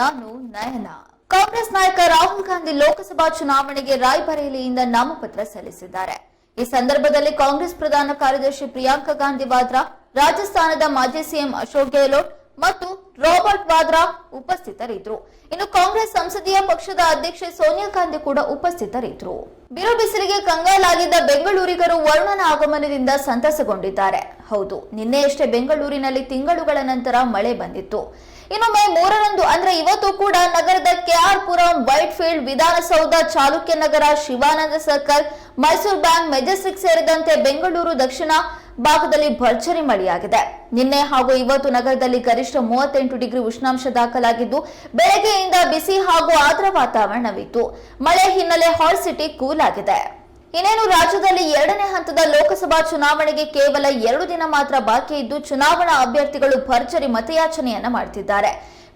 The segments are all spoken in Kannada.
ನಾನು ನಯನ. ಕಾಂಗ್ರೆಸ್ ನಾಯಕ ರಾಹುಲ್ ಗಾಂಧಿ ಲೋಕಸಭಾ ಚುನಾವಣೆಗೆ ರಾಯ್ಬರೇಲಿಯಿಂದ ನಾಮಪತ್ರ ಸಲ್ಲಿಸಿದ್ದಾರೆ. ಈ ಸಂದರ್ಭದಲ್ಲಿ ಕಾಂಗ್ರೆಸ್ ಪ್ರಧಾನ ಕಾರ್ಯದರ್ಶಿ ಪ್ರಿಯಾಂಕಾ ಗಾಂಧಿ ವಾದ್ರಾ, ರಾಜಸ್ಥಾನದ ಮಾಜಿ ಸಿಎಂ ಅಶೋಕ್ ಗೆಹ್ಲೋಟ್ ಮತ್ತು ರಾಬರ್ಟ್ ವಾದ್ರಾ ಉಪಸ್ಥಿತರಿದ್ದರು. ಇನ್ನು ಕಾಂಗ್ರೆಸ್ ಸಂಸದೀಯ ಪಕ್ಷದ ಅಧ್ಯಕ್ಷೆ ಸೋನಿಯಾ ಗಾಂಧಿ ಕೂಡ ಉಪಸ್ಥಿತರಿದ್ದರು. ಬಿರು ಬಿಸಿಲಿಗೆ ಕಂಗಾಲಾಗಿದ್ದ ಬೆಂಗಳೂರಿಗರು ವರುಣನ ಆಗಮನದಿಂದ ಸಂತಸಗೊಂಡಿದ್ದಾರೆ. ಹೌದು, ನಿನ್ನೆಯಷ್ಟೇ ಬೆಂಗಳೂರಿನಲ್ಲಿ ತಿಂಗಳುಗಳ ನಂತರ ಮಳೆ ಬಂದಿತ್ತು. ಇನ್ನು ಮೇ ಮೂರರಂದು, ಅಂದ್ರೆ ಇವತ್ತು ಕೂಡ ನಗರದ K R Puram Whitefield Vidhana Soudha, Chalukya Nagara, Shivananda circle, Mysuru bank, Majestic ಸೇರಿದಂತೆ ಬೆಂಗಳೂರು ದಕ್ಷಿಣ ಭಾಗದಲ್ಲಿ ಭರ್ಜರಿ ಮಳೆಯಾಗಿದೆ. ನಿನ್ನೆ ಹಾಗೂ ಇವತ್ತು ನಗರದಲ್ಲಿ ಗರಿಷ್ಠ ಮೂವತ್ತೆಂಟು ಡಿಗ್ರಿ ಉಷ್ಣಾಂಶ ದಾಖಲಾಗಿದ್ದು, ಬೆಳಗ್ಗೆಯಿಂದ ಬಿಸಿ ಹಾಗೂ ಆರ್ದ್ರ ವಾತಾವರಣವಿತ್ತು. ಮಳೆ ಹಿನ್ನೆಲೆ ಹಾಲ್ ಸಿಟಿ ಕೂಲ್ ಆಗಿದೆ ಇನ್ನೇನು ರಾಜ್ಯದಲ್ಲಿ ಎರಡನೇ ಹಂತದ ಲೋಕಸಭಾ ಚುನಾವಣೆಗೆ ಕೇವಲ ಎರಡು ದಿನ ಮಾತ್ರ ಬಾಕಿ ಇದ್ದು ಚುನಾವಣಾ ಅಭ್ಯರ್ಥಿಗಳು ಭರ್ಜರಿ ಮತಯಾಚನೆಯನ್ನ ಮಾಡ್ತಿದ್ದಾರೆ.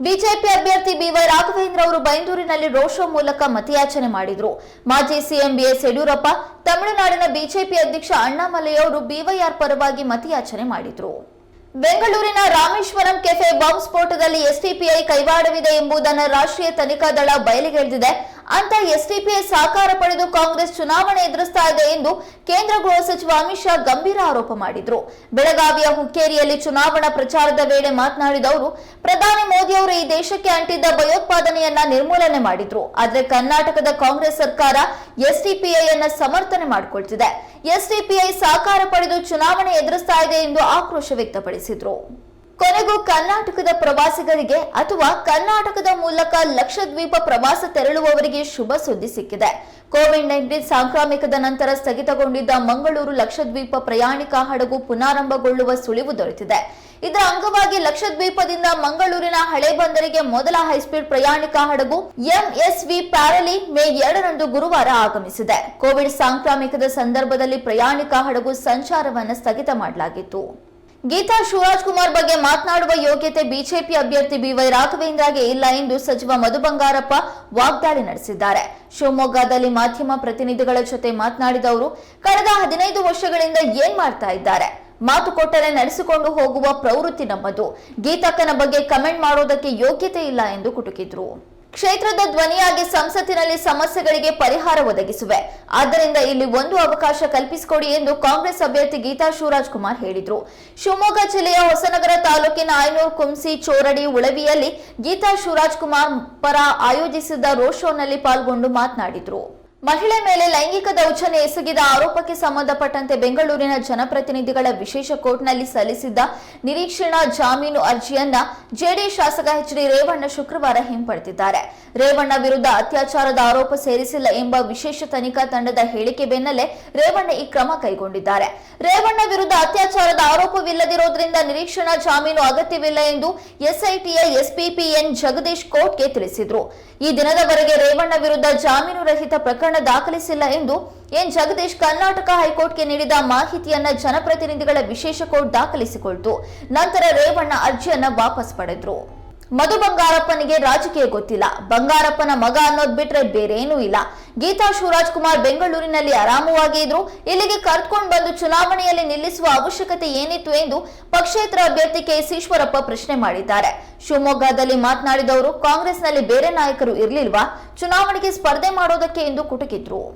ಬಿಜೆಪಿ ಅಭ್ಯರ್ಥಿ ಬಿವೈ ರಾಘವೇಂದ್ರ ಅವರು ಬೈಂದೂರಿನಲ್ಲಿ ಶೋ ಮೂಲಕ ಮತಯಾಚನೆ ಮಾಡಿದ್ರು. ಮಾಜಿ ಸಿಎಂ ಬಿಎಸ್ ಯಡಿಯೂರಪ್ಪ, ತಮಿಳುನಾಡಿನ ಬಿಜೆಪಿ ಅಧ್ಯಕ್ಷ ಅಣ್ಣಾಮಲೈ ಅವರು ಬಿವೈಆರ್ ಪರವಾಗಿ ಮತಯಾಚನೆ ಮಾಡಿದ್ರು. ಬೆಂಗಳೂರಿನ ರಾಮೇಶ್ವರಂ ಕೆಫೆ ಬಾಂಬ್ ಸ್ಫೋಟದಲ್ಲಿ ಎಸ್ಟಿಪಿಐ ಕೈವಾಡವಿದೆ ಎಂಬುದನ್ನು ರಾಷ್ಟ್ರೀಯ ತನಿಖಾ ದಳ ಬಯಲಿಗೆಳೆದಿದೆ ಅಂತ ಎಸ್ಟಿಪಿಐ ಸಹಕಾರ ಪಡೆದು ಕಾಂಗ್ರೆಸ್ ಚುನಾವಣೆ ಎದುರಿಸ್ತಾ ಇದೆ ಎಂದು ಕೇಂದ್ರ ಗೃಹ ಸಚಿವ ಅಮಿತ್ ಶಾ ಗಂಭೀರ ಆರೋಪ ಮಾಡಿದ್ರು. ಬೆಳಗಾವಿಯ ಹುಕ್ಕೇರಿಯಲ್ಲಿ ಚುನಾವಣಾ ಪ್ರಚಾರದ ವೇಳೆ ಮಾತನಾಡಿದ ಅವರು, ಪ್ರಧಾನಿ ಮೋದಿ ಅವರು ಈ ದೇಶಕ್ಕೆ ಅಂಟಿದ್ದ ಭಯೋತ್ಪಾದನೆಯನ್ನ ನಿರ್ಮೂಲನೆ ಮಾಡಿದ್ರು. ಆದ್ರೆ ಕರ್ನಾಟಕದ ಕಾಂಗ್ರೆಸ್ ಸರ್ಕಾರ ಎಸ್ಡಿಪಿಐ ಅನ್ನ ಸಮರ್ಥನೆ ಮಾಡಿಕೊಳ್ತಿದೆ. ಎಸ್ಡಿಪಿಐ ಸಹಕಾರ ಪಡೆದು ಚುನಾವಣೆ ಎದುರಿಸ್ತಾ ಇದೆ ಎಂದು ಆಕ್ರೋಶ ವ್ಯಕ್ತಪಡಿಸಿದ್ರು. ಕೊನೆಗೂ ಕರ್ನಾಟಕದ ಪ್ರವಾಸಿಗರಿಗೆ ಅಥವಾ ಕರ್ನಾಟಕದ ಮೂಲಕ ಲಕ್ಷದ್ವೀಪ ಪ್ರವಾಸ ತೆರಳುವವರಿಗೆ ಶುಭ ಸುದ್ದಿ ಸಿಕ್ಕಿದೆ. ಕೋವಿಡ್ ನೈನ್ಟೀನ್ ಸಾಂಕ್ರಾಮಿಕದ ನಂತರ ಸ್ಥಗಿತಗೊಂಡಿದ್ದ ಮಂಗಳೂರು ಲಕ್ಷದ್ವೀಪ ಪ್ರಯಾಣಿಕ ಹಡಗು ಪುನಾರಂಭಗೊಳ್ಳುವ ಸುಳಿವು ದೊರೆತಿದೆ. ಇದರ ಅಂಗವಾಗಿ ಲಕ್ಷದ್ವೀಪದಿಂದ ಮಂಗಳೂರಿನ ಹಳೆ ಬಂದರಿಗೆ ಮೊದಲ ಹೈಸ್ಪೀಡ್ ಪ್ರಯಾಣಿಕ ಹಡಗು ಎಂಎಸ್ವಿ ಪ್ಯಾರಲಿ ಮೇ ಎರಡರಂದು ಗುರುವಾರ ಆಗಮಿಸಿದೆ. ಕೋವಿಡ್ ಸಾಂಕ್ರಾಮಿಕದ ಸಂದರ್ಭದಲ್ಲಿ ಪ್ರಯಾಣಿಕ ಹಡಗು ಸಂಚಾರವನ್ನು ಸ್ಥಗಿತ ಮಾಡಲಾಗಿತ್ತು. ಗೀತಾ ಶಿವರಾಜ್ ಕುಮಾರ್ ಬಗ್ಗೆ ಮಾತನಾಡುವ ಯೋಗ್ಯತೆ ಬಿಜೆಪಿ ಅಭ್ಯರ್ಥಿ ಬಿವೈ ರಾಘವೇಂದ್ರಗೆ ಇಲ್ಲ ಎಂದು ಸಚಿವ ಮಧು ಬಂಗಾರಪ್ಪ ವಾಗ್ದಾಳಿ ನಡೆಸಿದ್ದಾರೆ. ಶಿವಮೊಗ್ಗದಲ್ಲಿ ಮಾಧ್ಯಮ ಪ್ರತಿನಿಧಿಗಳ ಜೊತೆ ಮಾತನಾಡಿದ ಅವರು ಕಳೆದ ಹದಿನೈದು ವರ್ಷಗಳಿಂದ ಏನ್ ಮಾಡ್ತಾ ಇದ್ದಾರೆ? ಮಾತು ಕೊಟ್ಟರೆ ನಡೆಸಿಕೊಂಡು ಹೋಗುವ ಪ್ರವೃತ್ತಿ ನಮ್ಮದು. ಗೀತಕ್ಕನ ಬಗ್ಗೆ ಕಮೆಂಟ್ ಮಾಡೋದಕ್ಕೆ ಯೋಗ್ಯತೆ ಇಲ್ಲ ಎಂದು ಕುಟುಕಿದ್ರು. ಕ್ಷೇತ್ರದ ಧ್ವನಿಯಾಗಿ ಸಂಸತ್ತಿನಲ್ಲಿ ಸಮಸ್ಯೆಗಳಿಗೆ ಪರಿಹಾರ ಒದಗಿಸುವೆ. ಆದ್ದರಿಂದ ಇಲ್ಲಿ ಒಂದು ಅವಕಾಶ ಕಲ್ಪಿಸಿಕೊಡಿ ಎಂದು ಕಾಂಗ್ರೆಸ್ ಅಭ್ಯರ್ಥಿ ಗೀತಾ ಶಿವರಾಜ್ ಕುಮಾರ್ ಹೇಳಿದರು. ಶಿವಮೊಗ್ಗ ಜಿಲ್ಲೆಯ ಹೊಸನಗರ ತಾಲೂಕಿನ ಆಯನೂರು ಕುಂಸಿ ಚೋರಡಿ ಉಳವಿಯಲ್ಲಿ ಗೀತಾ ಶಿವರಾಜ್ ಕುಮಾರ್ ಪರ ಆಯೋಜಿಸಿದ್ದ ರೋಡ್ ಶೋನಲ್ಲಿ ಪಾಲ್ಗೊಂಡು ಮಾತನಾಡಿದ್ರು. ಮಹಿಳೆ ಮೇಲೆ ಲೈಂಗಿಕ ದೌರ್ಜನ್ಯ ಎಸಗಿದ ಆರೋಪಕ್ಕೆ ಸಂಬಂಧಪಟ್ಟಂತೆ ಬೆಂಗಳೂರಿನ ಜನಪ್ರತಿನಿಧಿಗಳ ವಿಶೇಷ ಕೋರ್ಟ್ನಲ್ಲಿ ಸಲ್ಲಿಸಿದ್ದ ನಿರೀಕ್ಷಣಾ ಜಾಮೀನು ಅರ್ಜಿಯನ್ನ ಜೆಡಿಎಸ್ ಶಾಸಕ ಎಚ್ ಡಿ ರೇವಣ್ಣ ಶುಕ್ರವಾರ ಹಿಂಪಡೆದಿದ್ದಾರೆ. ರೇವಣ್ಣ ವಿರುದ್ಧ ಅತ್ಯಾಚಾರದ ಆರೋಪ ಸೇರಿಸಿಲ್ಲ ಎಂಬ ವಿಶೇಷ ತನಿಖಾ ತಂಡದ ಹೇಳಿಕೆ ಬೆನ್ನಲ್ಲೇ ರೇವಣ್ಣ ಈ ಕ್ರಮ ಕೈಗೊಂಡಿದ್ದಾರೆ. ರೇವಣ್ಣ ವಿರುದ್ಧ ಅತ್ಯಾಚಾರದ ಆರೋಪವಿಲ್ಲದಿರೋದ್ರಿಂದ ನಿರೀಕ್ಷಣಾ ಜಾಮೀನು ಅಗತ್ಯವಿಲ್ಲ ಎಂದು ಎಸ್ಐಟಿಯ ಎಸ್ಪಿಪಿಎನ್ ಜಗದೀಶ್ ಕೋರ್ಟ್ಗೆ ತಿಳಿಸಿದ್ರು. ಈ ದಿನದವರೆಗೆ ರೇವಣ್ಣ ವಿರುದ್ಧ ಜಾಮೀನು ರಹಿತ ಪ್ರಕರಣ ದಾಖಲಿಸಿಲ್ಲ ಎಂದು ಎನ್. ಜಗದೀಶ್ ಕರ್ನಾಟಕ ಹೈಕೋರ್ಟ್ಗೆ ನೀಡಿದ ಮಾಹಿತಿಯನ್ನ ಜನಪ್ರತಿನಿಧಿಗಳ ವಿಶೇಷ ಕೋರ್ಟ್ ದಾಖಲಿಸಿಕೊಳ್ತು. ನಂತರ ರೇವಣ್ಣ ಅರ್ಜಿಯನ್ನ ವಾಪಸ್ ಪಡೆದ್ರು. ಮಧು ಬಂಗಾರಪ್ಪನಿಗೆ ರಾಜಕೀಯ ಗೊತ್ತಿಲ್ಲ. ಬಂಗಾರಪ್ಪನ ಮಗ ಅನ್ನೋದ್ ಬಿಟ್ರೆ ಬೇರೇನೂ ಇಲ್ಲ. ಗೀತಾ ಶಿವರಾಜ್ ಕುಮಾರ್ ಬೆಂಗಳೂರಿನಲ್ಲಿ ಆರಾಮವಾಗಿ ಇದ್ರು ಇಲ್ಲಿಗೆ ಕರ್ಕೊಂಡು ಬಂದು ಚುನಾವಣೆಯಲ್ಲಿ ನಿಲ್ಲಿಸುವ ಅವಶ್ಯಕತೆ ಏನಿತ್ತು ಎಂದು ಪಕ್ಷೇತರ ಅಭ್ಯರ್ಥಿ ಕೆಎಸ್ ಈಶ್ವರಪ್ಪ ಪ್ರಶ್ನೆ ಮಾಡಿದ್ದಾರೆ. ಶಿವಮೊಗ್ಗದಲ್ಲಿ ಮಾತನಾಡಿದವರು, ಕಾಂಗ್ರೆಸ್ನಲ್ಲಿ ಬೇರೆ ನಾಯಕರು ಇರ್ಲಿಲ್ವಾ? ಚುನಾವಣೆಗೆ ಸ್ಪರ್ಧೆ ಮಾಡೋದಕ್ಕೆ ಎಂದು ಕುಟುಕಿದ್ರು.